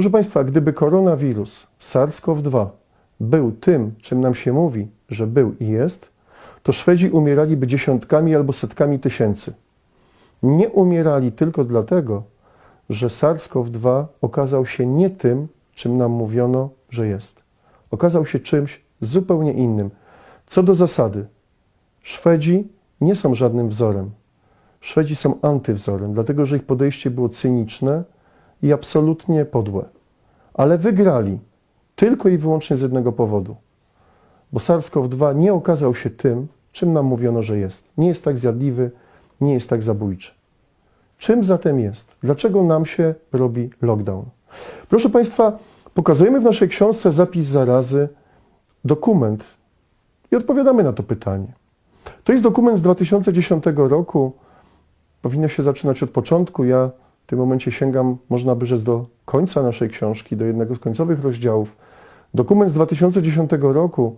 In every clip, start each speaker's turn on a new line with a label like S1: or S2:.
S1: Proszę Państwa, gdyby koronawirus SARS-CoV-2 był tym, czym nam się mówi, że był i jest, to Szwedzi umieraliby dziesiątkami albo setkami tysięcy. Nie umierali tylko dlatego, że SARS-CoV-2 okazał się nie tym, czym nam mówiono, że jest. Okazał się czymś zupełnie innym. Co do zasady, Szwedzi nie są żadnym wzorem. Szwedzi są antywzorem, dlatego że ich podejście było cyniczne i absolutnie podłe. Ale wygrali tylko i wyłącznie z jednego powodu. Bo SARS-CoV-2 nie okazał się tym, czym nam mówiono, że jest. Nie jest tak zjadliwy, nie jest tak zabójczy. Czym zatem jest? Dlaczego nam się robi lockdown? Proszę Państwa, pokazujemy w naszej książce zapis zarazy dokument i odpowiadamy na to pytanie. To jest dokument z 2010 roku. Powinno się zaczynać od początku. Ja w tym momencie sięgam, można by rzec, do końca naszej książki, do jednego z końcowych rozdziałów. Dokument z 2010 roku,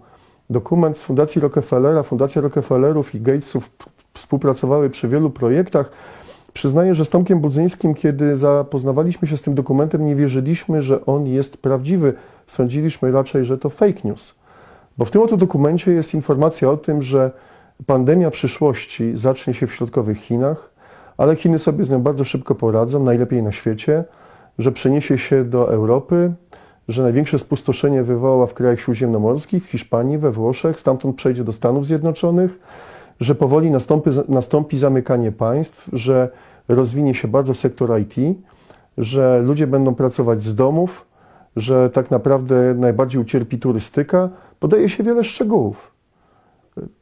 S1: dokument z Fundacji Rockefellera. Fundacja Rockefellerów i Gatesów współpracowały przy wielu projektach. Przyznaję, że z Tomkiem Budzyńskim, kiedy zapoznawaliśmy się z tym dokumentem, nie wierzyliśmy, że on jest prawdziwy. Sądziliśmy raczej, że to fake news. Bo w tym oto dokumencie jest informacja o tym, że pandemia przyszłości zacznie się w środkowych Chinach, ale Chiny sobie z nią bardzo szybko poradzą, najlepiej na świecie, że przeniesie się do Europy, że największe spustoszenie wywoła w krajach śródziemnomorskich, w Hiszpanii, we Włoszech, stamtąd przejdzie do Stanów Zjednoczonych, że powoli nastąpi, nastąpi zamykanie państw, że rozwinie się bardzo sektor IT, że ludzie będą pracować z domów, że tak naprawdę najbardziej ucierpi turystyka. Podaje się wiele szczegółów.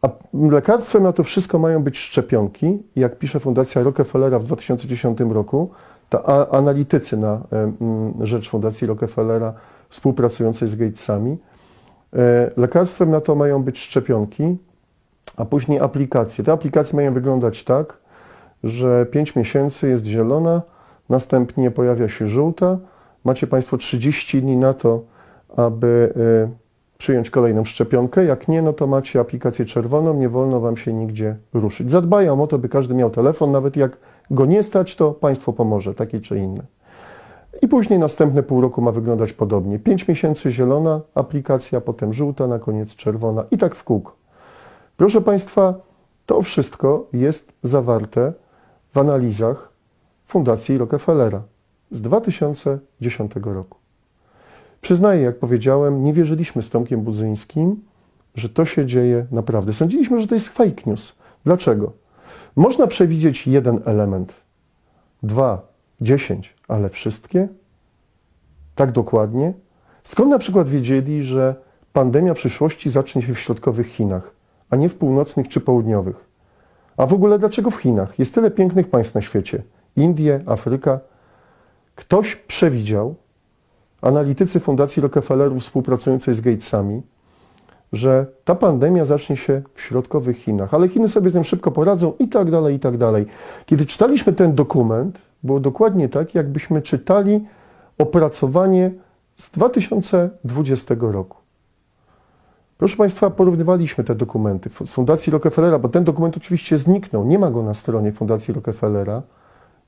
S1: A lekarstwem na to wszystko mają być szczepionki. Jak pisze Fundacja Rockefellera w 2010 roku, to analitycy na rzecz Fundacji Rockefellera współpracującej z Gatesami, e, lekarstwem na to mają być szczepionki, a później aplikacje. Te aplikacje mają wyglądać tak, że 5 miesięcy jest zielona, następnie pojawia się żółta. Macie Państwo 30 dni na to, aby e, przyjąć kolejną szczepionkę. Jak nie, no to macie aplikację czerwoną, nie wolno Wam się nigdzie ruszyć. Zadbają o to, by każdy miał telefon, nawet jak go nie stać, to państwo pomoże, takie czy inne. I później następne pół roku ma wyglądać podobnie. 5 miesięcy zielona aplikacja, potem żółta, na koniec czerwona i tak w kółko. Proszę Państwa, to wszystko jest zawarte w analizach Fundacji Rockefellera z 2010 roku. Przyznaję, jak powiedziałem, nie wierzyliśmy z Tomkiem Budzyńskim, że to się dzieje naprawdę. Sądziliśmy, że to jest fake news. Dlaczego? Można przewidzieć jeden element, dwa, dziesięć, ale wszystkie? Tak dokładnie? Skąd na przykład wiedzieli, że pandemia przyszłości zacznie się w środkowych Chinach, a nie w północnych czy południowych? A w ogóle dlaczego w Chinach? Jest tyle pięknych państw na świecie. Indie, Afryka. Ktoś przewidział, analitycy Fundacji Rockefellerów współpracującej z Gatesami, że ta pandemia zacznie się w środkowych Chinach, ale Chiny sobie z tym szybko poradzą i tak dalej, i tak dalej. Kiedy czytaliśmy ten dokument, było dokładnie tak, jakbyśmy czytali opracowanie z 2020 roku. Proszę Państwa, porównywaliśmy te dokumenty z Fundacji Rockefellera, bo ten dokument oczywiście zniknął. Nie ma go na stronie Fundacji Rockefellera.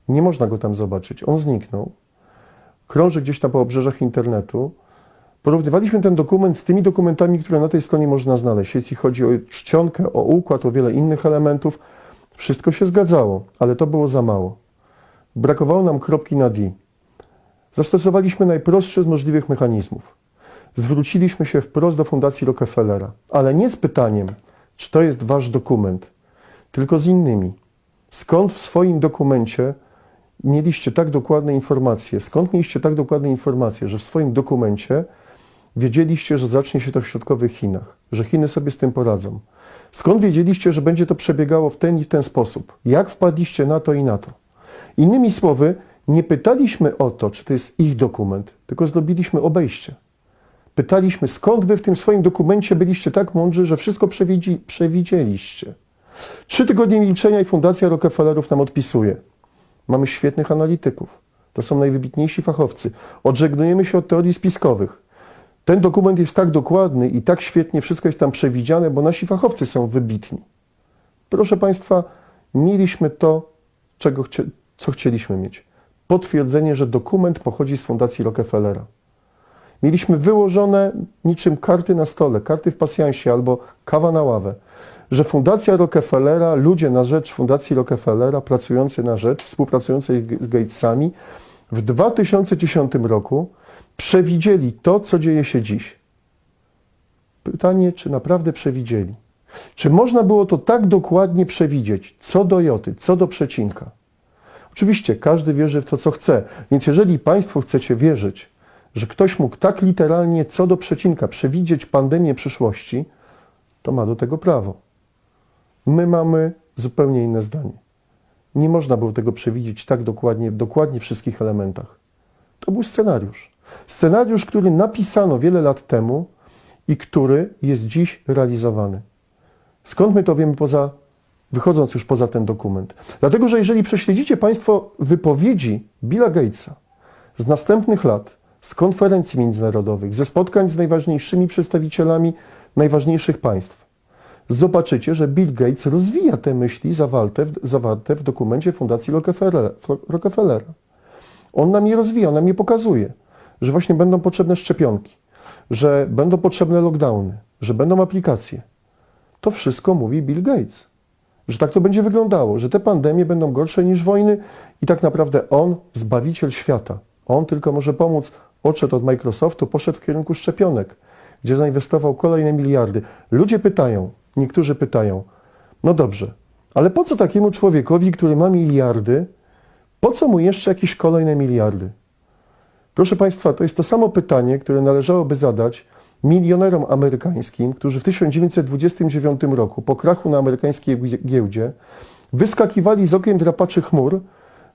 S1: Nie można go tam zobaczyć. On zniknął. Krąży gdzieś tam po obrzeżach internetu. Porównywaliśmy ten dokument z tymi dokumentami, które na tej stronie można znaleźć. Jeśli chodzi o czcionkę, o układ, o wiele innych elementów, wszystko się zgadzało, ale to było za mało. Brakowało nam kropki na D. Zastosowaliśmy najprostszy z możliwych mechanizmów. Zwróciliśmy się wprost do Fundacji Rockefellera, ale nie z pytaniem, czy to jest wasz dokument, tylko z innymi. Skąd w swoim dokumencie mieliście tak dokładne informacje? Skąd mieliście tak dokładne informacje, że w swoim dokumencie wiedzieliście, że zacznie się to w środkowych Chinach, że Chiny sobie z tym poradzą? Skąd wiedzieliście, że będzie to przebiegało w ten i w ten sposób? Jak wpadliście na to i na to? Innymi słowy, nie pytaliśmy o to, czy to jest ich dokument, tylko zrobiliśmy obejście. Pytaliśmy, skąd wy w tym swoim dokumencie byliście tak mądrzy, że wszystko przewidzi, przewidzieliście. Trzy tygodnie milczenia i Fundacja Rockefellerów nam odpisuje. Mamy świetnych analityków. To są najwybitniejsi fachowcy. Odżegnujemy się od teorii spiskowych. Ten dokument jest tak dokładny i tak świetnie wszystko jest tam przewidziane, bo nasi fachowcy są wybitni. Proszę Państwa, mieliśmy to, czego chcie, co chcieliśmy mieć. potwierdzenie, że dokument pochodzi z Fundacji Rockefellera. Mieliśmy wyłożone niczym karty na stole, karty w pasjansie albo kawa na ławę, że Fundacja Rockefellera, ludzie na rzecz Fundacji Rockefellera, pracujący na rzecz, współpracujący z Gatesami, w 2010 roku przewidzieli to, co dzieje się dziś. Pytanie, czy naprawdę przewidzieli? Czy można było to tak dokładnie przewidzieć, co do joty, co do przecinka? Oczywiście każdy wierzy w to, co chce, więc jeżeli Państwo chcecie wierzyć, że ktoś mógł tak literalnie co do przecinka przewidzieć pandemię przyszłości, to ma do tego prawo. My mamy zupełnie inne zdanie. Nie można było tego przewidzieć tak dokładnie, dokładnie w wszystkich elementach. To był scenariusz. Scenariusz, który napisano wiele lat temu i który jest dziś realizowany. Skąd my to wiemy poza, wychodząc już poza ten dokument? Dlatego, że jeżeli prześledzicie Państwo wypowiedzi Billa Gatesa z następnych lat, z konferencji międzynarodowych, ze spotkań z najważniejszymi przedstawicielami najważniejszych państw, zobaczycie, że Bill Gates rozwija te myśli zawarte w, zawarte w dokumencie Fundacji Rockefellera. On nam je rozwija, on nam je pokazuje, że właśnie będą potrzebne szczepionki, że będą potrzebne lockdowny, że będą aplikacje. To wszystko mówi Bill Gates. Że tak to będzie wyglądało, że te pandemie będą gorsze niż wojny i tak naprawdę on, zbawiciel świata, on tylko może pomóc. Odszedł od Microsoftu, poszedł w kierunku szczepionek, gdzie zainwestował kolejne miliardy. Ludzie pytają, niektórzy pytają, no dobrze, ale po co takiemu człowiekowi, który ma miliardy, po co mu jeszcze jakieś kolejne miliardy? Proszę Państwa, to jest to samo pytanie, które należałoby zadać milionerom amerykańskim, którzy w 1929 roku po krachu na amerykańskiej giełdzie wyskakiwali z okien drapaczy chmur,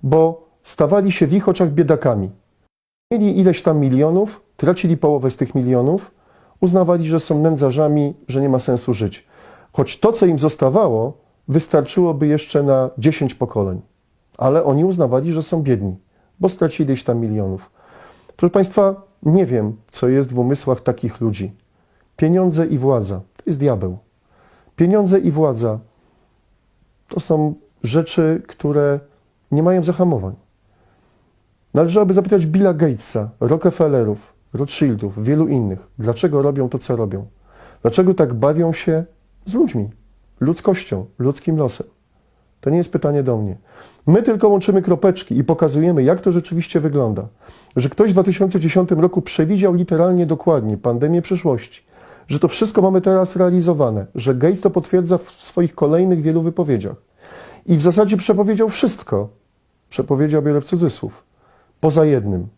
S1: bo stawali się w ich oczach biedakami. Mieli ileś tam milionów, tracili połowę z tych milionów, uznawali, że są nędzarzami, że nie ma sensu żyć. Choć to, co im zostawało, wystarczyłoby jeszcze na 10 pokoleń. Ale oni uznawali, że są biedni, bo stracili ileś tam milionów. Proszę Państwa, nie wiem, co jest w umysłach takich ludzi. Pieniądze i władza to jest diabeł. Pieniądze i władza to są rzeczy, które nie mają zahamowań. Należałoby zapytać Billa Gatesa, Rockefellerów, Rothschildów, wielu innych, dlaczego robią to, co robią. Dlaczego tak bawią się z ludźmi, ludzkością, ludzkim losem. To nie jest pytanie do mnie. My tylko łączymy kropeczki i pokazujemy, jak to rzeczywiście wygląda. Że ktoś w 2010 roku przewidział literalnie dokładnie pandemię przyszłości, że to wszystko mamy teraz realizowane, że Gates to potwierdza w swoich kolejnych wielu wypowiedziach. I w zasadzie przepowiedział wszystko. Przepowiedział wiele w cudzysłów. Poza jednym.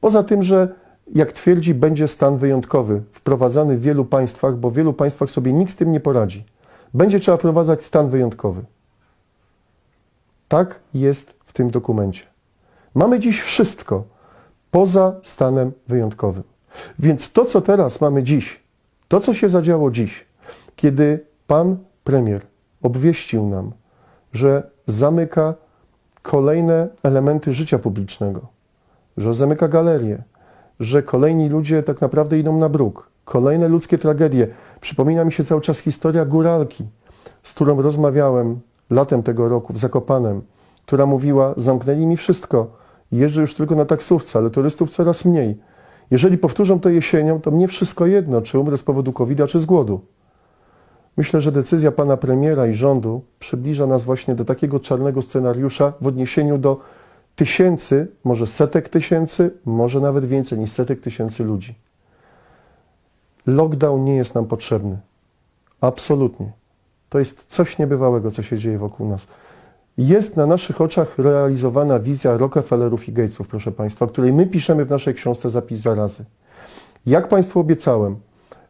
S1: Poza tym, że jak twierdzi, będzie stan wyjątkowy wprowadzany w wielu państwach, bo w wielu państwach sobie nikt z tym nie poradzi. Będzie trzeba wprowadzać stan wyjątkowy. Tak jest w tym dokumencie. Mamy dziś wszystko poza stanem wyjątkowym. Więc to, co teraz mamy dziś, to, co się zadziało dziś, kiedy pan premier obwieścił nam, że zamyka kolejne elementy życia publicznego, że zamyka galerie, że kolejni ludzie tak naprawdę idą na bruk, kolejne ludzkie tragedie. Przypomina mi się cały czas historia góralki, z którą rozmawiałem latem tego roku w Zakopanem, która mówiła: Zamknęli mi wszystko, jeżdżę już tylko na taksówce, ale turystów coraz mniej. Jeżeli powtórzą to jesienią, to mnie wszystko jedno, czy umrę z powodu covid czy z głodu. Myślę, że decyzja pana premiera i rządu przybliża nas właśnie do takiego czarnego scenariusza w odniesieniu do tysięcy, może setek tysięcy, może nawet więcej niż setek tysięcy ludzi. Lockdown nie jest nam potrzebny. Absolutnie. To jest coś niebywałego, co się dzieje wokół nas. Jest na naszych oczach realizowana wizja Rockefellerów i Gatesów, proszę Państwa, o której my piszemy w naszej książce Zapis zarazy. Jak Państwu obiecałem,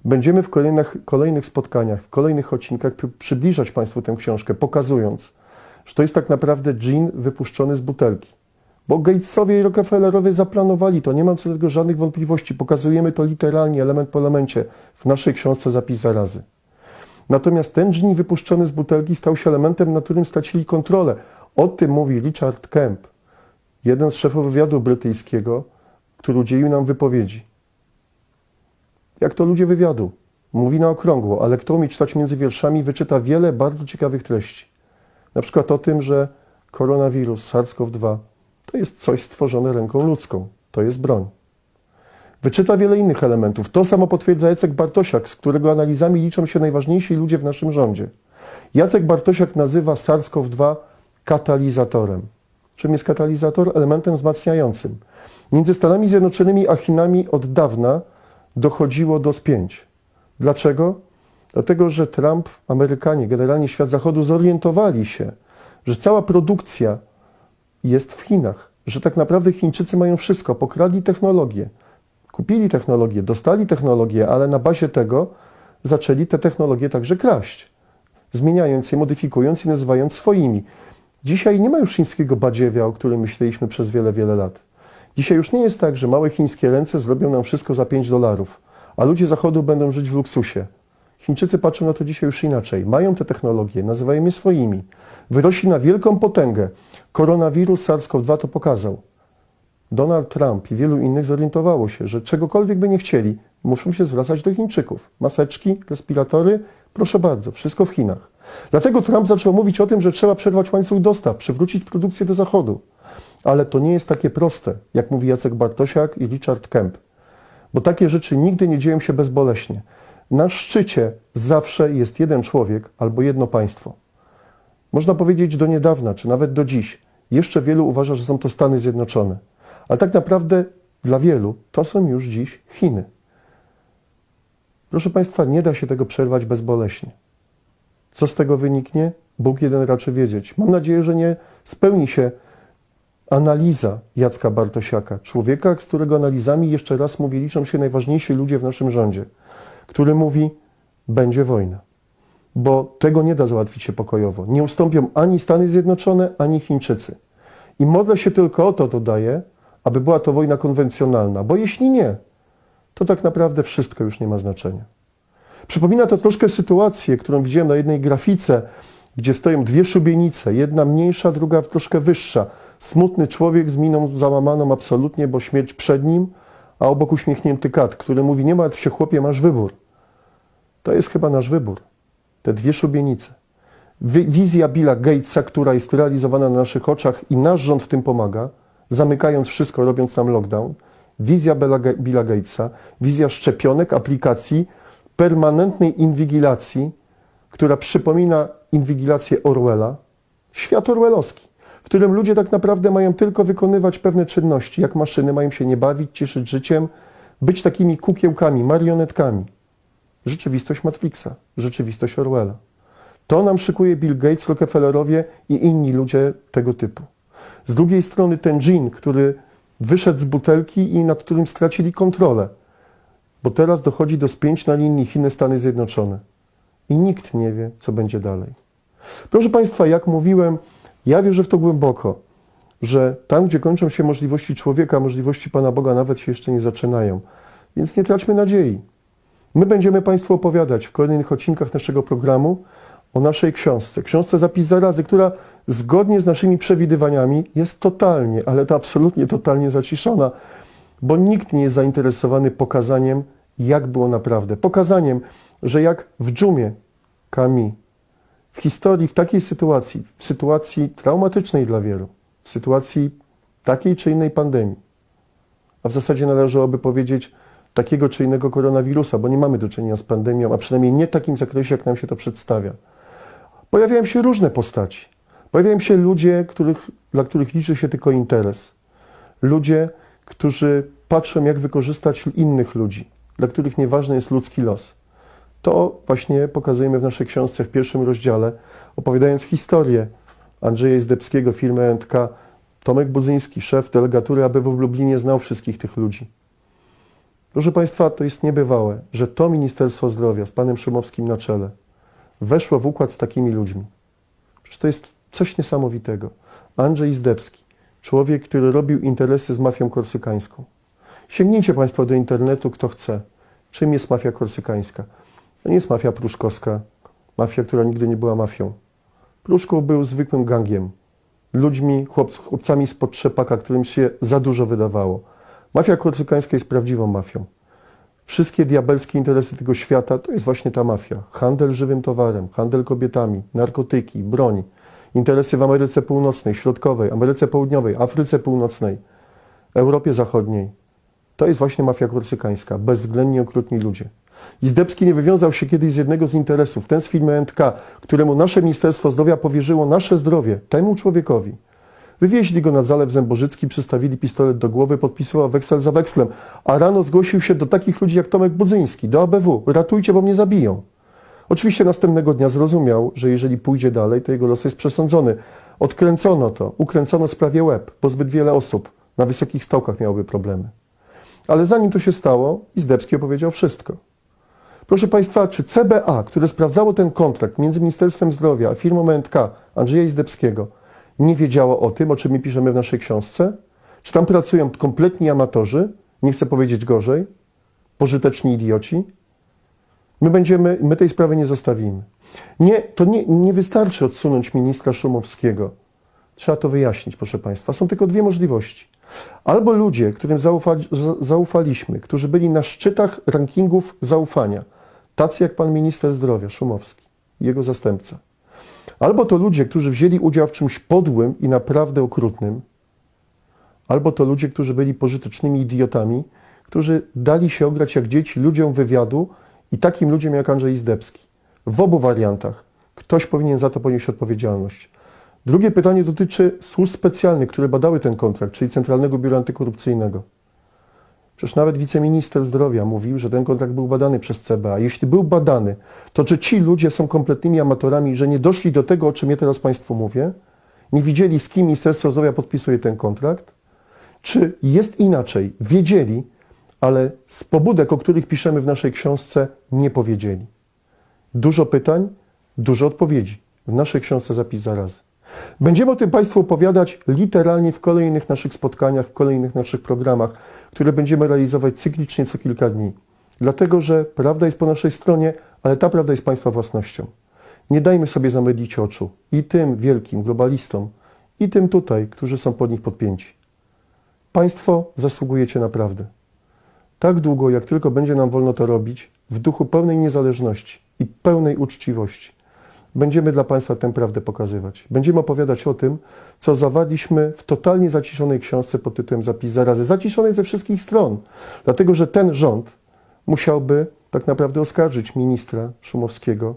S1: będziemy w kolejnych, kolejnych spotkaniach, w kolejnych odcinkach przybliżać Państwu tę książkę, pokazując, że to jest tak naprawdę gin wypuszczony z butelki. Bo Gatesowie i Rockefellerowie zaplanowali to, nie mam co do tego żadnych wątpliwości. Pokazujemy to literalnie, element po elemencie, w naszej książce Zapis zarazy. Natomiast ten dżin wypuszczony z butelki stał się elementem, na którym stracili kontrolę. O tym mówi Richard Kemp, jeden z szefów wywiadu brytyjskiego, który udzielił nam wypowiedzi. Jak to ludzie wywiadu? Mówi na okrągło, ale kto umie czytać między wierszami, wyczyta wiele bardzo ciekawych treści. Na przykład o tym, że koronawirus SARS-CoV-2 To jest coś stworzone ręką ludzką. To jest broń. Wyczyta wiele innych elementów. To samo potwierdza Jacek Bartosiak, z którego analizami liczą się najważniejsi ludzie w naszym rządzie. Jacek Bartosiak nazywa SARS-CoV-2 katalizatorem. Czym jest katalizator? Elementem wzmacniającym. Między Stanami Zjednoczonymi a Chinami od dawna dochodziło do spięć. Dlaczego? Dlatego, że Trump, Amerykanie, generalnie świat Zachodu zorientowali się, że cała produkcja jest w Chinach, że tak naprawdę Chińczycy mają wszystko, pokradli technologię, kupili technologię, dostali technologię, ale na bazie tego zaczęli te technologie także kraść, zmieniając je, modyfikując i nazywając swoimi. Dzisiaj nie ma już chińskiego badziewia, o którym myśleliśmy przez wiele, wiele lat. Dzisiaj już nie jest tak, że małe chińskie ręce zrobią nam wszystko za 5 dolarów, a ludzie Zachodu będą żyć w luksusie. Chińczycy patrzą na to dzisiaj już inaczej. Mają te technologie, nazywają je swoimi. Wyrośli na wielką potęgę. Koronawirus SARS-CoV-2 to pokazał. Donald Trump i wielu innych zorientowało się, że czegokolwiek by nie chcieli, muszą się zwracać do Chińczyków. Maseczki, respiratory, proszę bardzo, wszystko w Chinach. Dlatego Trump zaczął mówić o tym, że trzeba przerwać łańcuch dostaw, przywrócić produkcję do Zachodu. Ale to nie jest takie proste, jak mówi Jacek Bartosiak i Richard Kemp. Bo takie rzeczy nigdy nie dzieją się bezboleśnie. Na szczycie zawsze jest jeden człowiek albo jedno państwo. Można powiedzieć do niedawna, czy nawet do dziś, jeszcze wielu uważa, że są to Stany Zjednoczone. Ale tak naprawdę dla wielu to są już dziś Chiny. Proszę Państwa, nie da się tego przerwać bezboleśnie. Co z tego wyniknie? Bóg jeden raczy wiedzieć. Mam nadzieję, że nie spełni się analiza Jacka Bartosiaka, człowieka, z którego analizami, jeszcze raz mówię, liczą się najważniejsi ludzie w naszym rządzie, który mówi, będzie wojna. Bo tego nie da załatwić się pokojowo. Nie ustąpią ani Stany Zjednoczone, ani Chińczycy. I modlę się tylko o to, dodaję, aby była to wojna konwencjonalna, bo jeśli nie, to tak naprawdę wszystko już nie ma znaczenia. Przypomina to troszkę sytuację, którą widziałem na jednej grafice, gdzie stoją dwie szubienice, jedna mniejsza, druga troszkę wyższa. Smutny człowiek z miną załamaną absolutnie, bo śmierć przed nim, a obok uśmiechnięty kat, który mówi: Nie martw się, chłopie, masz wybór. To jest chyba nasz wybór. Te dwie szubienice. Wi- Wizja Billa Gatesa, która jest realizowana na naszych oczach i nasz rząd w tym pomaga, zamykając wszystko, robiąc nam lockdown. Wizja Billa Gatesa, wizja szczepionek, aplikacji, permanentnej inwigilacji, która przypomina inwigilację Orwella, świat orwellowski, w którym ludzie tak naprawdę mają tylko wykonywać pewne czynności, jak maszyny, mają się nie bawić, cieszyć życiem, być takimi kukiełkami, marionetkami. Rzeczywistość Matrixa, rzeczywistość Orwella. To nam szykuje Bill Gates, Rockefellerowie i inni ludzie tego typu. Z drugiej strony ten dżin, który wyszedł z butelki i nad którym stracili kontrolę, bo teraz dochodzi do spięć na linii Chiny-Stany Zjednoczone. I nikt nie wie, co będzie dalej. Proszę Państwa, jak mówiłem, ja wierzę w to głęboko, że tam, gdzie kończą się możliwości człowieka, możliwości Pana Boga nawet się jeszcze nie zaczynają. Więc nie traćmy nadziei. My będziemy Państwu opowiadać w kolejnych odcinkach naszego programu o naszej książce. Książce Zapis Zarazy, która zgodnie z naszymi przewidywaniami jest totalnie, ale to absolutnie totalnie zaciszona, bo nikt nie jest zainteresowany pokazaniem, jak było naprawdę. Pokazaniem, że jak w dżumie Kami, w historii, w takiej sytuacji, w sytuacji traumatycznej dla wielu, w sytuacji takiej czy innej pandemii, a w zasadzie należałoby powiedzieć takiego czy innego koronawirusa, bo nie mamy do czynienia z pandemią, a przynajmniej nie w takim zakresie, jak nam się to przedstawia. Pojawiają się różne postaci. Pojawiają się ludzie, których, dla których liczy się tylko interes. Ludzie, którzy patrzą, jak wykorzystać innych ludzi, dla których nieważny jest ludzki los. To właśnie pokazujemy w naszej książce w pierwszym rozdziale, opowiadając historię Andrzeja Izdebskiego, firmy NTK. Tomek Budzyński, szef delegatury ABW w Lublinie, znał wszystkich tych ludzi. Proszę Państwa, to jest niebywałe, że to Ministerstwo Zdrowia z panem Szumowskim na czele weszło w układ z takimi ludźmi. Przecież to jest coś niesamowitego. Andrzej Izdebski, człowiek, który robił interesy z mafią korsykańską. Sięgnijcie Państwo do internetu, kto chce. Czym jest mafia korsykańska? To nie jest mafia pruszkowska, mafia, która nigdy nie była mafią. Pruszków był zwykłym gangiem. Ludźmi, chłop, chłopcami spod trzepaka, którym się za dużo wydawało. Mafia korsykańska jest prawdziwą mafią. Wszystkie diabelskie interesy tego świata to jest właśnie ta mafia. Handel żywym towarem, handel kobietami, narkotyki, broń. interesy w Ameryce Północnej, Środkowej, Ameryce Południowej, Afryce Północnej, Europie Zachodniej. To jest właśnie mafia korsykańska, bezwzględnie okrutni ludzie. Izdebski nie wywiązał się kiedyś z jednego z interesów, ten z firmy NTK, któremu nasze Ministerstwo Zdrowia powierzyło nasze zdrowie, temu człowiekowi. Wywieźli go nad Zalew Zębożycki, przystawili pistolet do głowy, podpisywał weksel za wekslem, a rano zgłosił się do takich ludzi jak Tomek Budzyński, do ABW. Ratujcie, bo mnie zabiją. Oczywiście następnego dnia zrozumiał, że jeżeli pójdzie dalej, to jego los jest przesądzony. Odkręcono to, ukręcono sprawie łeb, bo zbyt wiele osób na wysokich stołkach miałoby problemy. Ale zanim to się stało, Izdebski opowiedział wszystko. Proszę Państwa, czy CBA, które sprawdzało ten kontrakt między Ministerstwem Zdrowia a firmą NTK Andrzeja Izdebskiego, nie wiedziało o tym, o czym my piszemy w naszej książce? Czy tam pracują kompletni amatorzy, nie chcę powiedzieć gorzej, pożyteczni idioci? My będziemy, my tej sprawy nie zostawimy. Nie, to nie, nie wystarczy odsunąć ministra Szumowskiego. Trzeba to wyjaśnić, proszę Państwa. Są tylko dwie możliwości. Albo ludzie, którym zaufali, za- zaufaliśmy, którzy byli na szczytach rankingów zaufania, tacy jak pan minister zdrowia Szumowski jego zastępca. Albo to ludzie, którzy wzięli udział w czymś podłym i naprawdę okrutnym, albo to ludzie, którzy byli pożytecznymi idiotami, którzy dali się ograć jak dzieci ludziom wywiadu i takim ludziom jak Andrzej Izdebski. W obu wariantach ktoś powinien za to ponieść odpowiedzialność. Drugie pytanie dotyczy służb specjalnych, które badały ten kontrakt, czyli Centralnego Biura Antykorupcyjnego. Przecież nawet wiceminister zdrowia mówił, że ten kontrakt był badany przez CBA. Jeśli był badany, to czy ci ludzie są kompletnymi amatorami, że nie doszli do tego, o czym ja teraz Państwu mówię? Nie widzieli, z kim Ministerstwo Zdrowia podpisuje ten kontrakt? Czy jest inaczej? Wiedzieli, ale z pobudek, o których piszemy w naszej książce, nie powiedzieli. Dużo pytań, dużo odpowiedzi. W naszej książce zapis zarazy. Będziemy o tym Państwu opowiadać literalnie w kolejnych naszych spotkaniach, w kolejnych naszych programach, które będziemy realizować cyklicznie co kilka dni. Dlatego, że prawda jest po naszej stronie, ale ta prawda jest Państwa własnością. Nie dajmy sobie zamydlić oczu i tym wielkim globalistom, i tym tutaj, którzy są pod nich podpięci. Państwo zasługujecie na prawdę. Tak długo, jak tylko będzie nam wolno to robić, w duchu pełnej niezależności i pełnej uczciwości, będziemy dla Państwa tę prawdę pokazywać. Będziemy opowiadać o tym, co zawarliśmy w totalnie zaciszonej książce pod tytułem Zapis zarazy. Zaciszonej ze wszystkich stron, dlatego że ten rząd musiałby tak naprawdę oskarżyć ministra Szumowskiego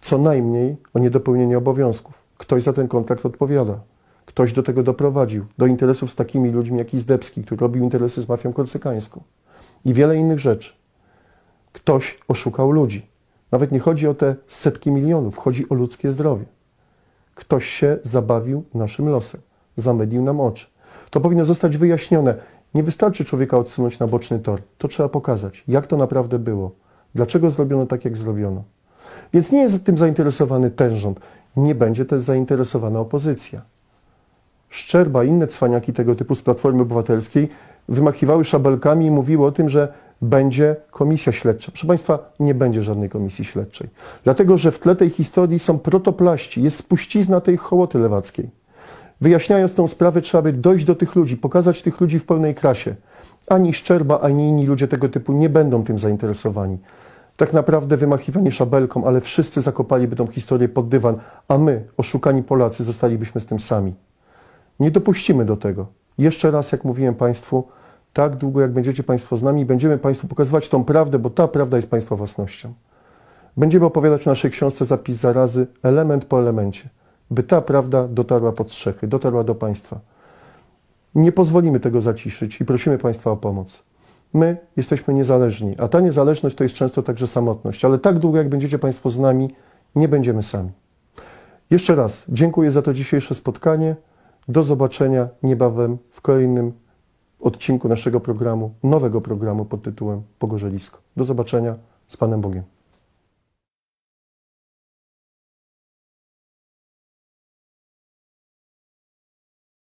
S1: co najmniej o niedopełnienie obowiązków. Ktoś za ten kontrakt odpowiada. Ktoś do tego doprowadził, do interesów z takimi ludźmi jak Izdebski, który robił interesy z mafią korsykańską i wiele innych rzeczy. Ktoś oszukał ludzi. Nawet nie chodzi o te setki milionów, chodzi o ludzkie zdrowie. Ktoś się zabawił naszym losem, zamydlił nam oczy. To powinno zostać wyjaśnione. Nie wystarczy człowieka odsunąć na boczny tor. To trzeba pokazać, jak to naprawdę było, dlaczego zrobiono tak, jak zrobiono. Więc nie jest tym zainteresowany ten rząd, nie będzie też zainteresowana opozycja. Szczerba i inne cwaniaki tego typu z Platformy Obywatelskiej wymachiwały szabelkami i mówiły o tym, że będzie komisja śledcza. Proszę Państwa, nie będzie żadnej komisji śledczej. Dlatego, że w tle tej historii są protoplaści, jest spuścizna tej hołoty lewackiej. Wyjaśniając tę sprawę, trzeba by dojść do tych ludzi, pokazać tych ludzi w pełnej krasie. Ani Szczerba, ani inni ludzie tego typu nie będą tym zainteresowani. Tak naprawdę wymachiwanie szabelką, ale wszyscy zakopaliby tą historię pod dywan, a my, oszukani Polacy, zostalibyśmy z tym sami. Nie dopuścimy do tego. Jeszcze raz, jak mówiłem Państwu, tak długo jak będziecie Państwo z nami, będziemy Państwu pokazywać tą prawdę, bo ta prawda jest Państwa własnością. Będziemy opowiadać w naszej książce zapis zarazy, element po elemencie, by ta prawda dotarła pod strzechy, dotarła do Państwa. Nie pozwolimy tego zaciszyć i prosimy Państwa o pomoc. My jesteśmy niezależni, a ta niezależność to jest często także samotność, ale tak długo jak będziecie Państwo z nami, nie będziemy sami. Jeszcze raz dziękuję za to dzisiejsze spotkanie. Do zobaczenia niebawem w kolejnym odcinku naszego programu, nowego programu pod tytułem Pogorzelisko. Do zobaczenia z Panem Bogiem.